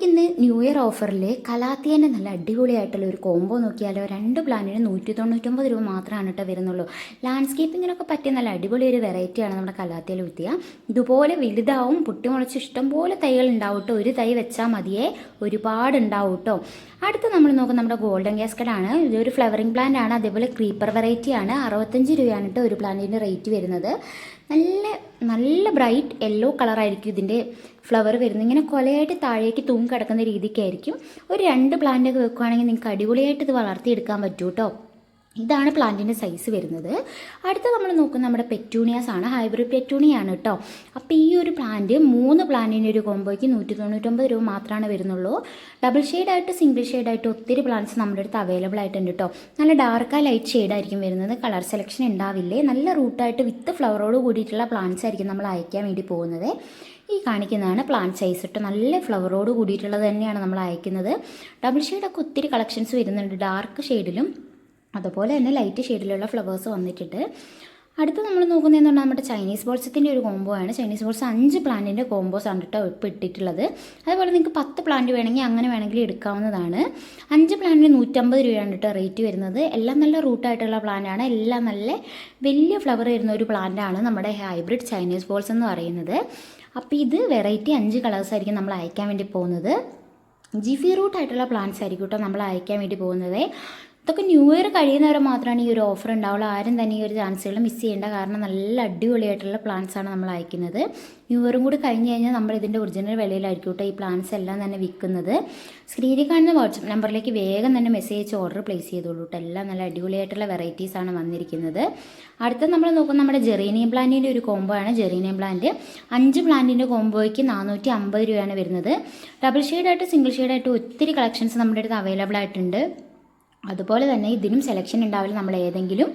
നമുക്കിന്ന് new year ഓഫറിൽ കലാത്തിയന്റെ നല്ല അടിപൊളിയായിട്ടുള്ള ഒരു കോംബോ നോക്കിയാലോ രണ്ട് പ്ലാനിന് നൂറ്റി തൊണ്ണൂറ്റൊമ്പത് രൂപ മാത്രമാണ് കേട്ടോ വരുന്നുള്ളൂ. ലാൻഡ്സ്കേപ്പിങ്ങിനൊക്കെ പറ്റിയ നല്ല അടിപൊളി ഒരു വെറൈറ്റിയാണ് നമ്മുടെ കലാത്തിയിൽ വിത്തിയ ഇതുപോലെ വലുതാവും പൊട്ടിമുളച്ച് ഇഷ്ടംപോലെ തൈകൾ ഉണ്ടാവും കേട്ടോ ഒരു തൈ വെച്ചാൽ മതിയേ ഒരുപാട് ഉണ്ടാവും കേട്ടോ അടുത്ത് നമ്മൾ നോക്കുന്ന നമ്മുടെ ഗോൾഡൻ ഗ്യാസ്കഡാണ് ഇതൊരു ഫ്ലവറിംഗ് പ്ലാന്റ് ആണ്. അതേപോലെ ക്രീപ്പർ വെറൈറ്റിയാണ് അറുപത്തഞ്ച് രൂപയാണ് കേട്ടോ ഒരു പ്ലാന്റിന്റെ റേറ്റ് വരുന്നത്. നല്ല നല്ല ബ്രൈറ്റ് യെല്ലോ കളറായിരിക്കും ഇതിന്റെ ഫ്ലവർ വരുന്നത്. ഇങ്ങനെ കൊലയായിട്ട് താഴേക്ക് തൂങ്ങി കിടക്കുന്ന രീതിക്കായിരിക്കും. ഒരു രണ്ട് പ്ലാന്റൊക്കെ വെക്കുകയാണെങ്കിൽ നിങ്ങൾക്ക് അടിപൊളിയായിട്ട് ഇത് വളർത്തിയെടുക്കാൻ പറ്റൂ കേട്ടോ ഇതാണ് പ്ലാന്റിന്റെ സൈസ് വരുന്നത്. അടുത്ത നമ്മൾ നോക്കുന്ന നമ്മുടെ പെറ്റൂണിയാസ് ആണ്. ഹൈബ്രിഡ് പെറ്റൂണിയാണ് കേട്ടോ അപ്പോൾ ഈ ഒരു പ്ലാന്റ് മൂന്ന് പ്ലാന്റിന്റെ ഒരു കോമ്പോയ്ക്ക് നൂറ്റി തൊണ്ണൂറ്റൊമ്പത് രൂപ മാത്രമാണ് വരുന്നുള്ളൂ. ഡബിൾ ഷെയ്ഡായിട്ട് സിംഗിൾ ഷെയ്ഡായിട്ട് ഒത്തിരി പ്ലാന്റ്സ് നമ്മുടെ അടുത്ത് അവൈലബിൾ ആയിട്ടുണ്ട് കേട്ടോ നല്ല ഡാർക്ക് ലൈറ്റ് ഷെയ്ഡായിരിക്കും വരുന്നത്. കളർ സെലക്ഷൻ ഉണ്ടാവില്ലേ? നല്ല റൂട്ടായിട്ട് വിത്ത് ഫ്ലവറോട് കൂടിയിട്ടുള്ള പ്ലാന്റ്സ് ആയിരിക്കും നമ്മൾ അയക്കാൻ വേണ്ടി പോകുന്നത്. ഈ കാണിക്കുന്നതാണ് പ്ലാന്റ് സൈസ് ഇട്ട് നല്ല ഫ്ലവറോട് കൂടിയിട്ടുള്ളത് തന്നെയാണ് നമ്മൾ അയക്കുന്നത്. ഡബിൾ ഷെയ്ഡൊക്കെ ഒത്തിരി കളക്ഷൻസ് വരുന്നുണ്ട്. ഡാർക്ക് ഷെയ്ഡിലും അതുപോലെ തന്നെ ലൈറ്റ് ഷെയ്ഡിലുള്ള ഫ്ലവേഴ്സ് വന്നിട്ടുണ്ട്. അടുത്ത് നമ്മൾ നോക്കുന്നതെന്ന് പറഞ്ഞാൽ നമ്മുടെ ചൈനീസ് ബോൾസത്തിന്റെ ഒരു കോംബോ ആണ്. ചൈനീസ് ബോൾസ് അഞ്ച് പ്ലാന്റിന്റെ കോംബോസ് ആണ് കേട്ടോ ഇപ്പോൾ ഇട്ടിട്ടുള്ളത്. അതുപോലെ നിങ്ങൾക്ക് പത്ത് പ്ലാന്റ് വേണമെങ്കിൽ അങ്ങനെ വേണമെങ്കിൽ എടുക്കാവുന്നതാണ്. അഞ്ച് പ്ലാന്റിന് നൂറ്റമ്പത് രൂപയാണ് കേട്ടോ റേറ്റ് വരുന്നത്. എല്ലാം നല്ല റൂട്ടായിട്ടുള്ള പ്ലാന്റാണ് എല്ലാം നല്ല വലിയ ഫ്ലവർ വരുന്ന ഒരു പ്ലാന്റാണ് നമ്മുടെ ഹൈബ്രിഡ് ചൈനീസ് ബോൾസ് എന്ന് പറയുന്നത്. അപ്പോൾ ഇത് വെറൈറ്റി അഞ്ച് കളേഴ്സ് ആയിരിക്കും നമ്മൾ അയക്കാൻ വേണ്ടി പോകുന്നത്. ജിഫി റൂട്ട് ആയിട്ടുള്ള പ്ലാന്റ്സ് ആയിരിക്കും കേട്ടോ നമ്മൾ അയക്കാൻ വേണ്ടി പോകുന്നത്. ഇതൊക്കെ ന്യൂ ഇയർ കഴിയുന്നവരെ മാത്രമാണ് ഈ ഒരു ഓഫർ ഉണ്ടാവുള്ളൂ. ആരും തന്നെ ഈ ഒരു ചാൻസുകൾ മിസ് ചെയ്യേണ്ട. കാരണം നല്ല അടിപൊളിയായിട്ടുള്ള പ്ലാന്റ്സ് ആണ് നമ്മൾ അയക്കുന്നത്. ന്യൂ ഇയറും കൂടി കഴിഞ്ഞ് കഴിഞ്ഞാൽ നമ്മൾ ഇതിന്റെ ഒറിജിനൽ വിലയിലായിരിക്കും കേട്ടോ ഈ പ്ലാന്റ്സ് എല്ലാം തന്നെ വിൽക്കുന്നത്. സ്ക്രീനിൽ കാണുന്ന വാട്സപ്പ് നമ്പറിലേക്ക് വേഗം തന്നെ മെസ്സേജ് ഓർഡർ പ്ലേസ് ചെയ്തോളൂ കേട്ടോ എല്ലാം നല്ല അടിപൊളിയായിട്ടുള്ള വെറൈറ്റീസ് ആണ് വന്നിരിക്കുന്നത്. അടുത്ത നമ്മൾ നോക്കുന്ന നമ്മുടെ ജെറീനിയം പ്ലാന്റിന്റെ ഒരു കോംബോ ആണ്. ജെറീനിയം പ്ലാന്റ് അഞ്ച് പ്ലാന്റിന്റെ കോംബോയ്ക്ക് നാനൂറ്റി അമ്പത് രൂപയാണ് വരുന്നത്. ഡബിൾ ഷെയ്ഡായിട്ട് സിംഗിൾ ഷെയ്ഡായിട്ട് ഒത്തിരി കളക്ഷൻസ് നമ്മുടെ അടുത്ത് അവൈലബിൾ ആയിട്ടുണ്ട്. അതുപോലെ തന്നെ ഇതിനും സെലക്ഷൻ ഉണ്ടാവില്ല നമ്മൾ ഏതെങ്കിലും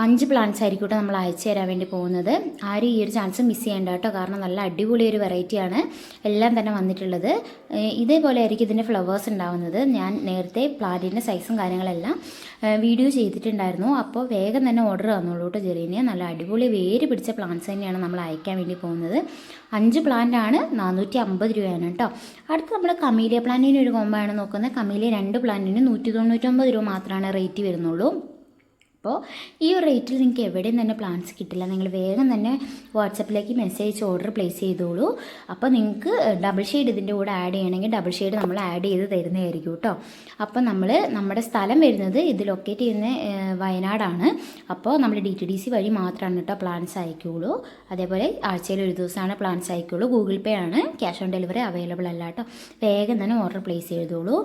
അഞ്ച് പ്ലാന്റ്സ് ആയിരിക്കും കേട്ടോ നമ്മൾ അയച്ചു തരാൻ വേണ്ടി പോകുന്നത്. ആരും ഈ ഒരു ചാൻസ് മിസ് ചെയ്യേണ്ട കേട്ടോ. കാരണം നല്ല അടിപൊളി ഒരു വെറൈറ്റിയാണ് എല്ലാം തന്നെ വന്നിട്ടുള്ളത്. ഇതേപോലെ ആയിരിക്കും ഇതിന്റെ ഫ്ലവേഴ്സ് ഉണ്ടാവുന്നത്. ഞാൻ നേരത്തെ പ്ലാന്റിന്റെ സൈസും കാര്യങ്ങളെല്ലാം വീഡിയോ ചെയ്തിട്ടുണ്ടായിരുന്നു. അപ്പോൾ വേഗം തന്നെ ഓർഡർ തന്നോളൂ കേട്ടോ ജെറീനിയ. നല്ല അടിപൊളി വേര് പിടിച്ച പ്ലാന്റ്സ് തന്നെയാണ് നമ്മൾ അയക്കാൻ വേണ്ടി പോകുന്നത്. അഞ്ച് പ്ലാന്റ് ആണ് നാനൂറ്റി അമ്പത് രൂപയാണ് കേട്ടോ. അടുത്ത് നമ്മൾ കമീലിയ പ്ലാന്റിന് ഒരു കോമ്പോ ആണ് നോക്കുന്നത്. കമീലിയ രണ്ട് പ്ലാന്റിന് നൂറ്റി തൊണ്ണൂറ്റൊമ്പത് രൂപ മാത്രമാണ് റേറ്റ് വരുന്നുള്ളൂ. അപ്പോൾ ഈ ഒരു റേറ്റിൽ നിങ്ങൾക്ക് എവിടെയും തന്നെ പ്ലാൻസ് കിട്ടില്ല. നിങ്ങൾ വേഗം തന്നെ വാട്സപ്പിലേക്ക് മെസ്സേജ് ഓർഡർ പ്ലേസ് ചെയ്തോളൂ. അപ്പോൾ നിങ്ങൾക്ക് ഡബിൾ ഷെയ്ഡ് ഇതിന്റെ കൂടെ ആഡ് ചെയ്യണമെങ്കിൽ ഡബിൾ ഷെയ്ഡ് നമ്മൾ ആഡ് ചെയ്ത് തരുന്നതായിരിക്കും കേട്ടോ. അപ്പോൾ നമ്മൾ നമ്മുടെ സ്ഥലം വരുന്നത് ഇത് ലൊക്കേറ്റ് ചെയ്യുന്ന വയനാടാണ്. അപ്പോൾ നമ്മൾ ഡി ടി ഡി സി വഴി മാത്രമാണ് കേട്ടോ പ്ലാൻസ് അയക്കുള്ളൂ. അതേപോലെ ആഴ്ചയിൽ ഒരു ദിവസമാണ് പ്ലാൻസ് അയക്കുള്ളൂ. ഗൂഗിൾ പേ ആണ്. ക്യാഷ് ഓൺ ഡെലിവറി അവൈലബിൾ അല്ല കേട്ടോ. വേഗം തന്നെ ഓർഡർ പ്ലേസ് ചെയ്തോളൂ.